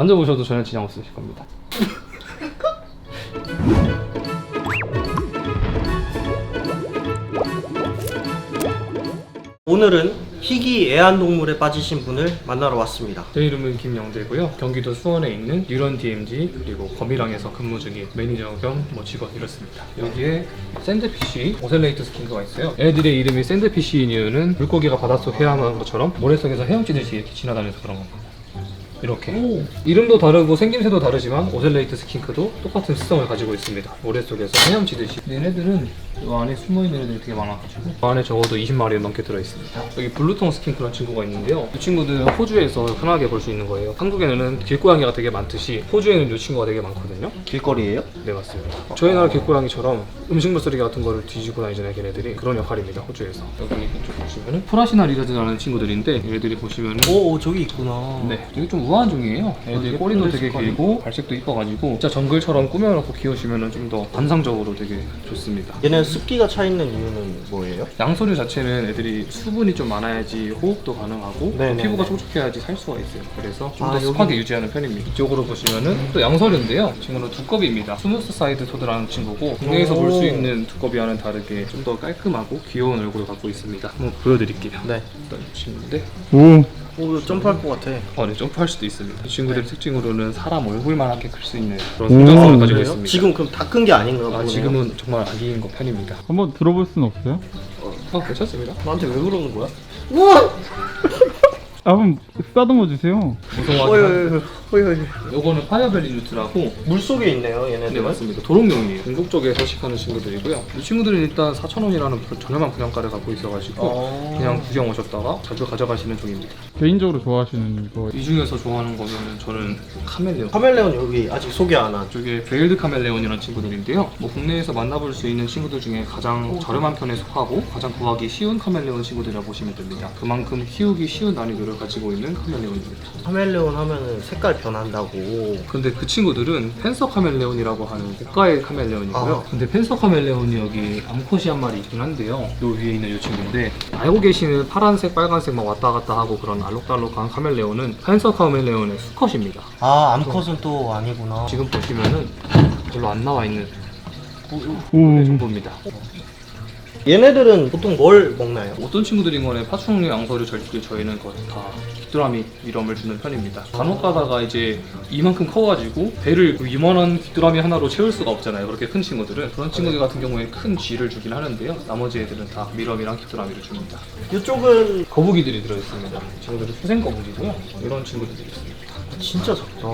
만져보셔도 전혀 지장 없으실 겁니다. 오늘은 희귀 애완동물에 빠지신 분을 만나러 왔습니다. 제 이름은 김영재고요. 경기도 수원에 있는 유런 DMG 그리고 거미랑에서 근무 중인 매니저 겸 뭐 직원 이렇습니다. 여기에 샌드피쉬 오셀레이트 스킨크가 있어요. 애들의 이름이 샌드피쉬인 이유는 물고기가 바닷속 헤엄하는 것처럼 모래속에서 헤엄치듯이 이렇게 지나다녀서 그런 겁니다. 이렇게. 이름도 다르고 생김새도 다르지만 오셀레이트 스킨크도 똑같은 특성을 가지고 있습니다. 모래 속에서 헤엄치듯이. 얘네들은 이 안에 숨어있는 애들이 되게 많아가지고 이 안에 적어도 20마리 넘게 들어있습니다. 여기 블루통 스킨크라는 친구가 있는데요. 이 친구들은 호주에서 흔하게 볼 수 있는 거예요. 한국에는 길고양이가 되게 많듯이 호주에는 이 친구가 되게 많거든요. 길거리예요? 네 맞습니다. 저희 나라 길고양이처럼 음식물 쓰레기 같은 거를 뒤지고 다니잖아요 걔네들이 그런 역할입니다 호주에서 여기 이쪽 보시면은 프라시나 리자드라는 친구들인데 얘들이 보시면은 오, 오, 저기 있구나. 네, 되게 좀 우아한 종이에요. 애들 예쁜 꼬리도 애 되게. 길고 발색도 이뻐가지고 진짜 정글처럼 꾸며놓고 키우시면 좀더 관상적으로 되게 좋습니다. 얘는 습기가 차 있는 이유는 뭐예요? 양서류 자체는 애들이 수분이 좀 많아야지 호흡도 가능하고 네네네. 피부가 촉촉해야지 살 수가 있어요. 그래서 좀 더 아, 여기- 습하게 유지하는 편입니다. 이쪽으로 보시면은 또 양서류인데요. 친구는 두꺼비입니다. 스무스 사이드 토드라는 친구고 국내에서 볼수 오. 있는 두꺼비와는 다르게 좀 더 깔끔하고 귀여운 얼굴을 갖고 있습니다. 한번 보여드릴게요. 네. 일단 친구인데 오, 오, 점프할 것 같아. 어, 네, 점프할 수도 있습니다. 이 친구들의 특징으로는 사람 얼굴만하게 클 수 있는 그런 오. 성장성을 가지고 그래요? 있습니다. 지금 그럼 다 큰 게 아닌가 아, 보네요. 지금은 정말 아기인 것 편입니다. 한번 들어볼 순 없어요? 어, 괜찮습니다. 나한테 왜 그러는 거야? 아, 한번 싸듬어 주세요. 어이, 어이. 요거는 파이어벨리 뉴트라고 물 속에 있네요, 얘네들. 네 맞습니다. 도롱뇽이에요. 중국 쪽에 서식하는 친구들이고요. 이 친구들은 일단 4,000원이라는 저렴한 분양가를 갖고 있어가지고 어. 그냥 구경 오셨다가 자주 가져가시는 종입니다. 개인적으로 좋아하시는 거. 이 중에서 좋아하는 거는 저는 카멜레온. 카멜레온 여기 아직 소개 안 한. 이쪽에 베일드 카멜레온이라는 친구들인데요. 뭐 국내에서 만나볼 수 있는 친구들 중에 가장 저렴한 편에 속하고 가장 구하기 쉬운 카멜레온 친구들이라 보시면 됩니다. 그만큼 키우기 쉬운 난이도를 가지고 있는 카멜레온입니다. 카멜레온 하면은 색깔 변한다고. 근데 그 친구들은 펜서 카멜레온이라고 하는 고가의 카멜레온이고요. 아. 근데 펜서 카멜레온이 여기 암컷이 한 마리 있긴 한데요. 요 위에 있는 요 친구인데 알고 계시는 파란색, 빨간색 막 왔다 갔다 하고 그런 알록달록한 카멜레온은 펜서 카멜레온의 수컷입니다. 아, 암컷은 또 아니구나. 지금 보시면은 별로 안 나와 있는 오, 정도입니다. 얘네들은 보통 뭘 먹나요? 어떤 친구들인 거는 파충류, 양서류, 절투기 저희는 거의 다 귀뚜라미 이름을 주는 편입니다. 간혹 가다가 이제 이만큼 커가지고 배를 그 이만한 귀뚜라미 하나로 채울 수가 없잖아요. 그렇게 큰 친구들은 그런 친구들 같은 경우에는 큰 쥐를 주긴 하는데요. 나머지 애들은 다 미럼이랑 귀뚜라미를 줍니다. 이쪽은 거북이들이 들어있습니다. 친구들은 수생 거북이고요. 이런 친구들이 있습니다. 진짜 작다.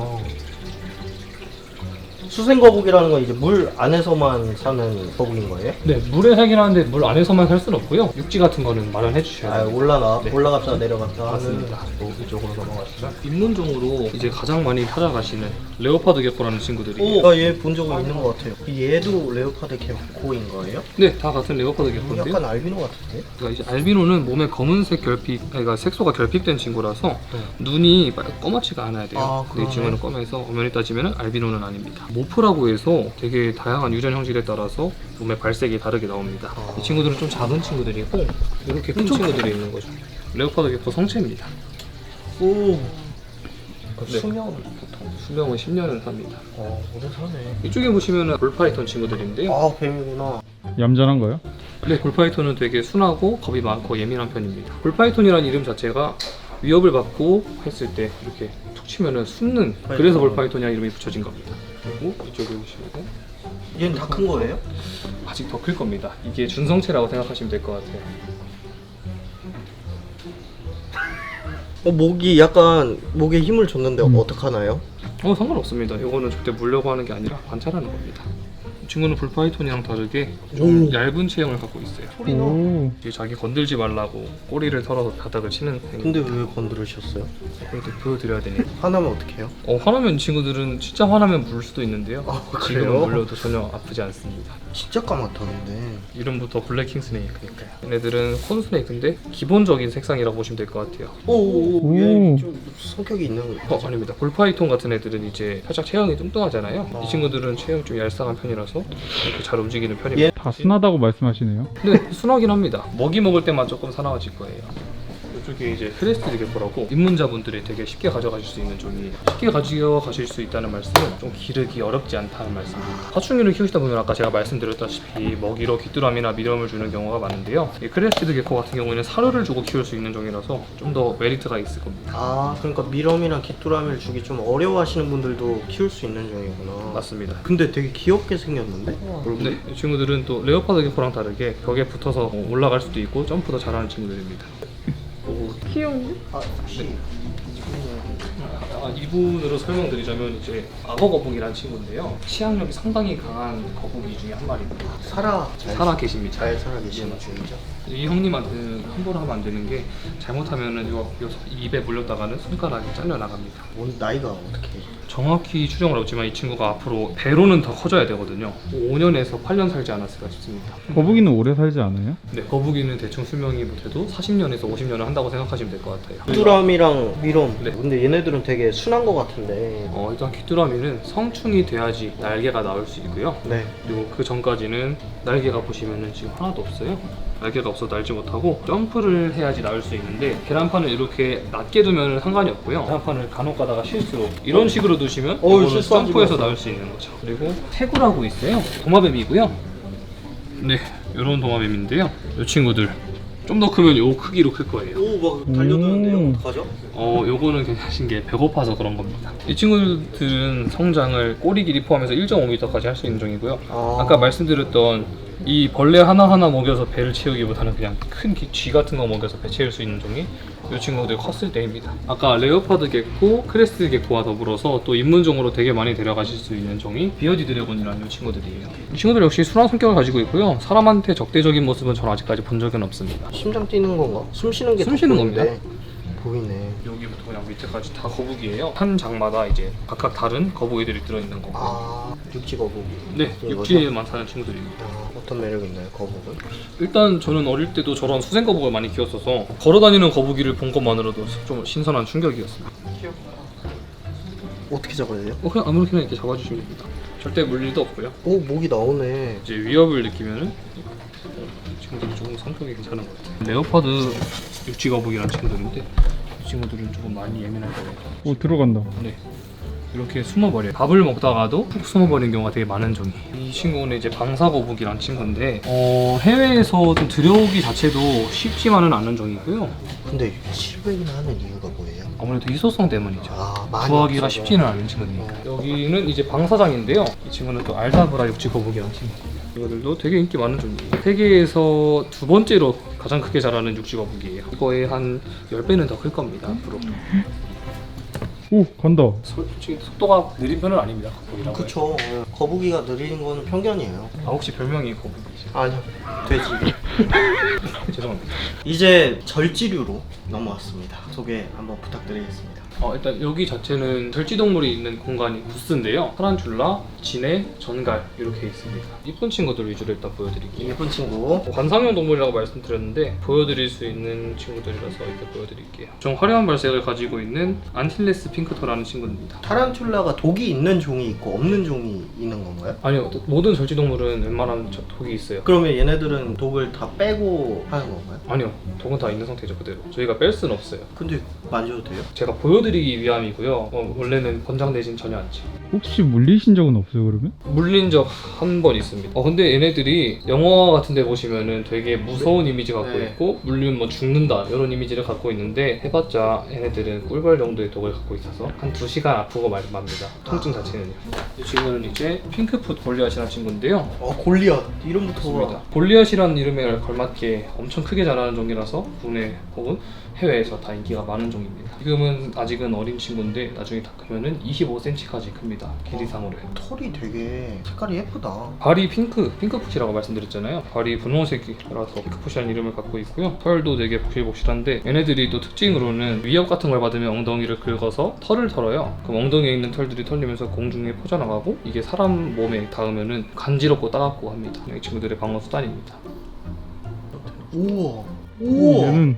수생 거북이라는 건 이제 물 안에서만 사는 거북인 거예요? 네, 물에 살긴 하는데 물 안에서만 살 수는 없고요. 육지 같은 거는 마련해 주셔야 아, 돼요. 올라가 네. 올라갔다 내려갔다 맞습니다. 또 이쪽으로 넘어가시죠. 입문종으로 이제 가장 많이 찾아가시는 레오파드 개코라는 친구들이에요. 오, 얘본 적은 있는 것 같아요. 얘도 레오파드 개코인 거예요? 네, 다 같은 레오파드 개코인데요. 약간 알비노 같은데? 그러니까 이제 알비노는 몸에 검은색 결핍, 그러니까 색소가 결핍된 친구라서 네. 눈이 빨- 검맣지가 않아야 돼요. 아, 근데 이 그러네. 친구는 검해서 엄연히 따지면 알비노는 아닙니다. 모프라고 해서 되게 다양한 유전 형질에 따라서 몸의 발색이 다르게 나옵니다. 아. 이 친구들은 좀 작은 친구들이고 이렇게 큰 친구들이 있는 거죠. 레오파드 개코 성체입니다. 오, 네. 수명 보통. 수명은 10년은 삽니다. 어, 오래 사네. 이쪽에 보시면은 볼파이톤 친구들인데요. 아, 뱀이구나. 얌전한 거요? 네, 볼파이톤은 되게 순하고 겁이 많고 예민한 편입니다. 볼파이톤이라는 이름 자체가 위협을 받고 했을 때 이렇게 툭 치면은 숨는 그래서 볼파이톤이라는 이름이 붙여진 겁니다. 그리고 이쪽에 보시면은 얘는 다 큰 거예요? 아직 더 클 겁니다. 이게 준성체라고 생각하시면 될 것 같아요. 어, 목이 약간 목에 힘을 줬는데 음. 어떡하나요? 어 상관없습니다. 이거는 절대 물려고 하는 게 아니라 관찰하는 겁니다. 이 친구는 볼파이톤이랑 다르게 좀 오. 얇은 체형을 갖고 있어요. 소리나. 오, 이게 자기 건들지 말라고 꼬리를 털어서 바닥을 치는 행위. 근데 왜 건드리셨어요? 그래도 보여드려야 되니. 화나면 어떡해요? 어, 화나면 이 친구들은 진짜 화나면 물 수도 있는데요. 아, 지금은 그래요? 물려도 전혀 아프지 않습니다. 진짜 까맣다는데. 이름부터 블랙킹 스네이크니까요. 얘네들은 콘 스네이크인데 기본적인 색상이라고 보시면 될 것 같아요. 오오오, 오. 얘좀 성격이 있는 거. 어, 아닙니다. 볼파이톤 같은 애들은 이제 살짝 체형이 뚱뚱하잖아요. 아. 이 친구들은 체형이 좀 얄쌍한 편이라서 이렇게 잘 움직이는 편입니다. 다 순하다고 말씀하시네요. 근데 순하긴 합니다. 먹이 먹을 때만 조금 사나워질 거예요. 이게 이제 크레스트 개코라고 입문자분들이 되게 쉽게 가져가실 수 있는 종이에요. 쉽게 가져가실 수 있다는 말씀은 좀 기르기 어렵지 않다는 말씀입니다. 파충류를 키우시다 보면 아까 제가 말씀드렸다시피 먹이로 귀뚜라미나 미럼을 주는 경우가 많은데요. 이 크레스트 개코 같은 경우에는 사료를 주고 키울 수 있는 종이라서 좀 더 메리트가 있을 겁니다. 아 그러니까 미럼이랑 귀뚜라미를 주기 좀 어려워하시는 분들도 키울 수 있는 종이구나. 맞습니다. 근데 되게 귀엽게 생겼는데? 네, 이 친구들은 또 레오파드 개코랑 다르게 벽에 붙어서 올라갈 수도 있고 점프도 잘하는 친구들입니다. 귀여운데? 아 혹시 아, 이분으로 설명드리자면 이제 악어 거북이라는 친구인데요. 치악력이 상당히 강한 거북이 중에 한 마리입니다. 살아 잘, 살아 계십니다. 잘 살아 계시는 중이죠? 이 형님한테는 함부로 하면 안 되는 게 잘못하면은 요, 요 입에 물렸다가는 손가락이 잘려 나갑니다. 뭔 나이가 어떻게? 정확히 추정을 없지만 이 친구가 앞으로 배로는 더 커져야 되거든요. 5년에서 8년 살지 않았을까 싶습니다. 거북이는 오래 살지 않아요? 네, 거북이는 대충 수명이 못해도 40년에서 50년을 한다고 생각하시면 될 것 같아요. 귀뚜라미랑 미럼. 네. 근데 얘네들은 되게 순한 것 같은데. 어, 일단 귀뚜라미는 성충이 돼야지 날개가 나올 수 있고요. 네. 그리고 그 전까지는 날개가 보시면은 지금 하나도 없어요. 날개가 없어 날지 못하고 점프를 해야지 나올 수 있는데 계란판을 이렇게 낮게 두면 상관이 없고요. 계란판을 간혹 가다가 실수로 이런 식으로 두시면 실수하지 점프해서. 나올 수 있는 거죠. 그리고 태구라고 있어요. 도마뱀이고요. 네, 이런 도마뱀인데요. 이 친구들 좀 더 크면 요 크기로 클 거예요. 오, 막 달려드는데요. 음. 어떡하죠? 어, 요거는 괜찮으신 게 배고파서 그런 겁니다. 이 친구들은 성장을 꼬리 길이 포함해서 1.5m까지 할 수 있는 종이고요. 아. 아까 말씀드렸던 이 벌레 하나하나 먹여서 배를 채우기보다는 그냥 큰 쥐 같은 거 먹여서 배 채울 수 있는 종이 이 친구들 컸을 때입니다. 아까 레오파드 개코, 크레스트 개코와 더불어서 또 입문종으로 되게 많이 데려가실 수 있는 종이 비어디 드래곤이라는 이 친구들이에요. 이 친구들 역시 순한 성격을 가지고 있고요. 사람한테 적대적인 모습은 저는 아직까지 본 적은 없습니다. 심장 뛰는 건가? 숨 쉬는 게숨더 쉬는. 겁니다. 보이네. 여기부터 그냥 밑에까지 다 거북이에요. 한 장마다 이제 각각 다른 거북이들이 들어있는 거고. 아, 육지 거북이. 네, 이거죠? 육지에만 사는 친구들입니다. 아, 어떤 매력 있나요, 거북은? 일단 저는 어릴 때도 저런 수생 거북을 많이 키웠어서 걸어다니는 거북이를 본 것만으로도 좀 신선한 충격이었습니다. 어떻게 잡아야 돼요? 어, 그냥 아무렇게나 이렇게 잡아주시면 됩니다. 절대 물 일도 없고요. 오, 목이 나오네. 이제 위협을 느끼면은 친구들이 조금 성격이 괜찮은 것 같아요. 레오파드 육지 거북이라는 친구들인데 이 친구들은 조금 많이 예민할 거예요. 오 들어간다. 네. 이렇게 숨어버려요. 밥을 먹다가도 푹 숨어버리는 경우가 되게 많은 종이. 이 친구는 이제 방사거북이라는 친구인데 어, 해외에서 좀 들여오기 자체도 쉽지만은 않은 종이고요. 근데 700이나 하는 이유가 뭐예요? 아무래도 희소성 때문이죠. 아, 많이 구하기가 없어서. 쉽지는 않은 친구니까. 여기는 이제 방사장인데요. 이 친구는 또 알다브라 육지 거북이라는 친구. 이거들도 되게 인기 많은 종이에요. 세계에서 두 번째로 가장 크게 자라는 육지 거북이에요. 이거의 한 10배는 더 클 겁니다. 앞으로. 오 간다. 솔직히 속도가 느린 편은 아닙니다. 거북이라고. 그쵸. 예. 거북이가 느리는 건 편견이에요. 아 혹시 별명이 거북이죠? 아니요. 돼지. 죄송합니다. 이제 절지류로 넘어왔습니다. 소개 한번 부탁드리겠습니다. 어, 일단 여기 자체는 절지동물이 있는 공간이 부스인데요. 타란툴라, 진해, 전갈 이렇게 있습니다. 이쁜 친구들 위주로 일단 보여드릴게요. 예쁜 친구. 관상용 동물이라고 말씀드렸는데 보여드릴 수 있는 친구들이라서 이렇게 보여드릴게요. 좀 화려한 발색을 가지고 있는 안틸레스 핑크터라는 친구입니다. 타란툴라가 독이 있는 종이 있고 없는 종이 있는 건가요? 아니요, 모든 절지동물은 웬만한 저- 독이 있어요. 그러면 얘네들은 독을 다 빼고 하는 건가요? 아니요, 독은 다 있는 상태죠 그대로. 저희가 뺄 수는 없어요. 근데 만져도 돼요? 제가 보여드리기 위함이고요. 어, 원래는 권장되진 전혀 않지. 혹시 물리신 적은 없어요 그러면? 물린 적 한 번 있습니다. 어 근데 얘네들이 영화 같은 데 보시면은 되게 무서운 이미지 갖고 네. 있고 물리면 뭐 죽는다 이런 이미지를 갖고 있는데 해봤자 얘네들은 꿀벌 정도의 독을 갖고 있어서 한 두 시간 아프고 말 맙니다. 통증 아. 자체는요. 이 친구는 이제 핑크풋 골리앗이라는 친구인데요. 어 골리앗 이름부터 맞습니다. 골리앗이라는 이름에 걸맞게 엄청 크게 자라는 종이라서 국내 혹은 해외에서 다 인기가 많은 종입니다. 지금은 아직 은 어린 친구인데 나중에 다 크면은 25cm까지 큽니다. 길이상으로요. 털이 되게 색깔이 예쁘다. 발이 핑크, 핑크풋이라고 말씀드렸잖아요. 발이 분홍색이라서 핑크풋이라는 이름을 갖고 있고요. 털도 되게 복실복실한데 얘네들이 또 특징으로는 위협 같은 걸 받으면 엉덩이를 긁어서 털을 털어요. 그럼 엉덩이에 있는 털들이 털리면서 공중에 퍼져나가고 이게 사람 몸에 닿으면은 간지럽고 따갑고 합니다. 이 친구들의 방어 수단입니다. 우와. 오, 우와. 얘는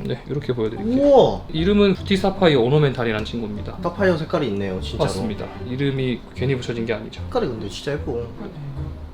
네, 이렇게 보여드릴게요. 우와. 이름은 부티 사파이 오노멘탈이라는 친구입니다. 사파이어 색깔이 있네요, 진짜로. 맞습니다. 이름이 괜히 붙여진 게 아니죠. 색깔이 근데 진짜 예뻐.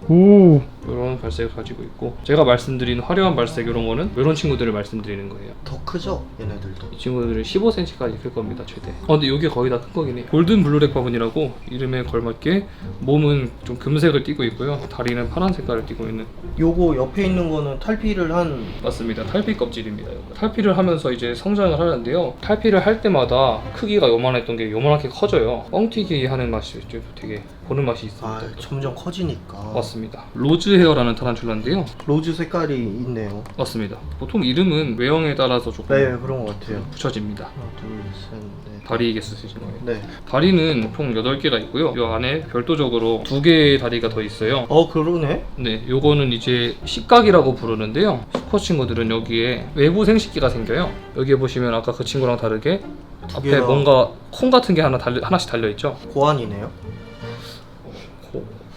오 이런 발색을 가지고 있고 제가 말씀드린 화려한 발색 이런 거는 이런 친구들을 말씀드리는 거예요. 더 크죠? 얘네들도. 이 친구들은 15cm까지 클 겁니다 최대. 어 근데 이게 거의 다 큰 거긴 해. 골든 블루렉 바분이라고 이름에 걸맞게 몸은 좀 금색을 띠고 있고요. 다리는 파란 색깔을 띠고 있는 요거 옆에 있는 거는 탈피를 한 맞습니다. 탈피 껍질입니다. 이거. 탈피를 하면서 이제 성장을 하는데요. 탈피를 할 때마다 크기가 요만했던 게 요만하게 커져요. 뻥튀기 하는 맛이 좀 되게 보는 맛이 있습니다. 아, 점점 커지니까. 맞습니다. 로즈 헤어라는 타란툴라인데요. 로즈 색깔이 있네요. 맞습니다. 보통 이름은 외형에 따라서 조금 네, 그런 것 같아요. 붙여집니다. 하나, 둘, 셋, 넷. 다리 개수 쓰신 거예요. 네. 다리는 총 8개가 있고요. 이 안에 별도적으로 두 개의 다리가 더 있어요. 어, 그러네. 네, 요거는 이제 식각이라고 부르는데요. 수컷 친구들은 여기에 외부 생식기가 생겨요. 여기에 보시면 아까 그 친구랑 다르게 두 앞에 개가- 뭔가 콩 같은 게 하나 달려, 하나씩 달려 있죠. 고안이네요.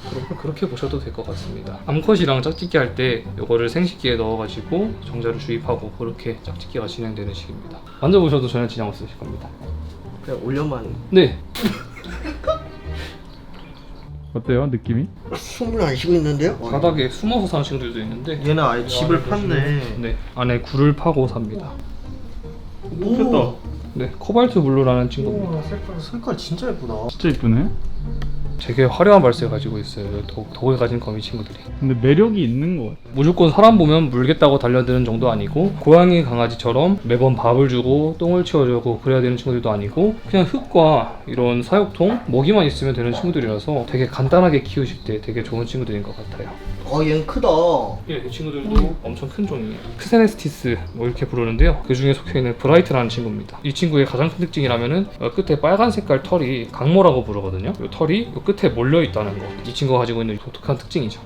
고- 그렇게, 그렇게 보셔도 될 것 같습니다. 암컷이랑 짝짓기 할때 요거를 생식기에 넣어가지고 정자를 주입하고 그렇게 짝짓기가 진행되는 식입니다. 만져보셔도 전혀 지장 없으실 겁니다. 그냥 올려만 네, 어때요 느낌이? 숨을 안 쉬고 있는데요? 바닥에 숨어서 사는 친구들도 있는데 얘는 아예 집을 팠네. 네, 안에 굴을 파고 삽니다. 오, 네, 코발트 블루라는 친구입니다. 색깔, 색깔 진짜 예쁘다. 진짜 이쁘네 되게 화려한 발색을 가지고 있어요. 독, 독을 가진 거미 친구들이. 근데 매력이 있는 것 같아 무조건 사람 보면 물겠다고 달려드는 정도 아니고 고양이 강아지처럼 매번 밥을 주고 똥을 치워주고 그래야 되는 친구들도 아니고 그냥 흙과 이런 사육통 먹이만 있으면 되는 친구들이라서 되게 간단하게 키우실 때 되게 좋은 친구들인 것 같아요. 어, 얘는 크다. 예, 이 친구들도 엄청 큰 종이에요. 크세네스티스 뭐 이렇게 부르는데요. 그 중에 속해 있는 브라이트라는 친구입니다. 이 친구의 가장 큰 특징이라면은 어, 끝에 빨간 색깔 털이 강모라고 부르거든요. 이 털이 이 끝에 몰려 있다는 거. 이 친구가 가지고 있는 독특한 특징이죠.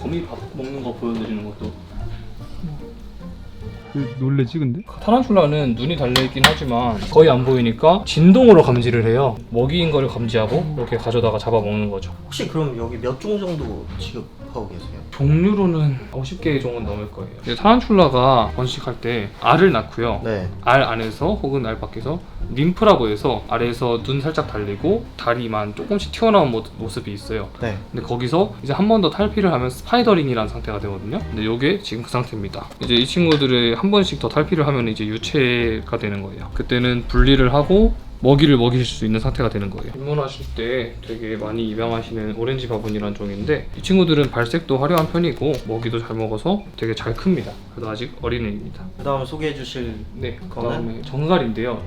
거미 밥 먹는 거 보여드리는 것도 그 놀래지 근데? 타란툴라는 눈이 달려있긴 하지만 거의 안 보이니까 진동으로 감지를 해요. 먹이인 거를 감지하고 이렇게 가져다가 잡아먹는 거죠. 혹시 그럼 여기 몇 종 정도 취급하고 계세요? 종류로는 50개의 종은 넘을 거예요. 이제 타란툴라가 번식할 때 알을 낳고요. 네. 알 안에서 혹은 알 밖에서 림프라고 해서 아래에서 눈 살짝 달리고 다리만 조금씩 튀어나온 모- 모습이 있어요. 네. 근데 거기서 이제 한 번 더 탈피를 하면 스파이더링이라는 상태가 되거든요. 근데 이게 지금 그 상태입니다. 이제 이 친구들을 한 번씩 더 탈피를 하면 이제 유체가 되는 거예요. 그때는 분리를 하고 먹이를 먹이실 수 있는 상태가 되는 거예요. 입문하실 때 되게 많이 입양하시는 오렌지 바분이라는 종인데 이 친구들은 발색도 화려한 편이고 먹이도 잘 먹어서 되게 잘 큽니다. 그래도 아직 어린애입니다. 그 다음 소개해 주실 네, 그 그거는? 다음에 정갈인데요.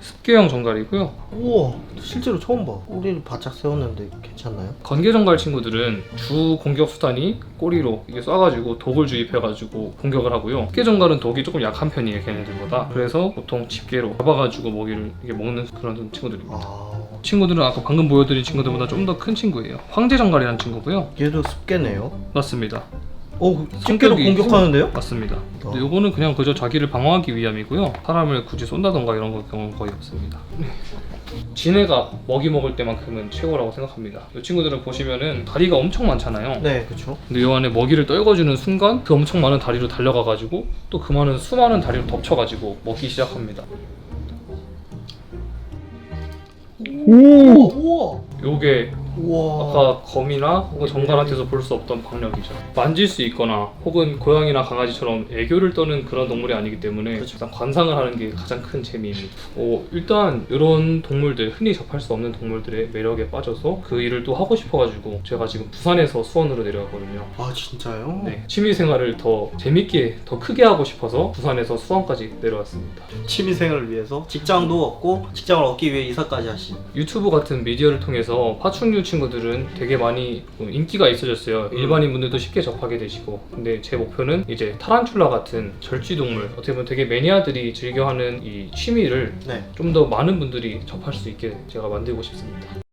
습계형 정갈이고요. 우와 실제로 처음 봐 꼬리를 바짝 세웠는데 괜찮나요? 건개 정갈 친구들은 주 공격 수단이 꼬리로 이게 쏴가지고 독을 주입해가지고 공격을 하고요. 습계 정갈은 독이 조금 약한 편이에요, 걔네들보다. 그래서 보통 집게로 잡아가지고 먹이를 이게 먹는 그런 친구들입니다. 아 친구들은 아까 방금 보여드린 친구들보다 좀 더 큰 친구예요. 황제 정갈이라는 친구고요. 얘도 습계네요 맞습니다. 오 집게로 성격이- 공격하는데요? 맞습니다. 어. 근데 요거는 그냥 그저 자기를 방어하기 위함이고요. 사람을 굳이 쏜다던가 이런 거 경우는 거의 없습니다. 지네가 먹이 먹을 때만큼은 최고라고 생각합니다. 이 친구들은 보시면은 다리가 엄청 많잖아요. 네 그쵸 근데 요 안에 먹이를 떨궈주는 순간 그 엄청 많은 다리로 달려가가지고 또 그 많은 수많은 다리로 덮쳐가지고 먹기 시작합니다. 오! 우와 요게 우와 아까 거미나 혹은 정갈한테서 볼 수 없던 박력이죠. 만질 수 있거나 혹은 고양이나 강아지처럼 애교를 떠는 그런 동물이 아니기 때문에 그렇죠. 일단 관상을 하는 게 가장 큰 재미입니다. 어, 일단 이런 동물들 흔히 접할 수 없는 동물들의 매력에 빠져서 그 일을 또 하고 싶어가지고 제가 지금 부산에서 수원으로 내려왔거든요. 아 진짜요? 네, 취미 생활을 더 재밌게 더 크게 하고 싶어서 부산에서 수원까지 내려왔습니다. 취미 생활을 위해서 직장도 얻고 직장을 얻기 위해 이사까지 하신 유튜브 같은 미디어를 통해서 파충류 친구들은 되게 많이 인기가 있어졌어요. 음. 일반인 분들도 쉽게 접하게 되시고. 근데 제 목표는 이제 타란툴라 같은 절지동물, 어떻게 보면 되게 매니아들이 즐겨하는 이 취미를 네 좀 더 많은 분들이 접할 수 있게 제가 만들고 싶습니다.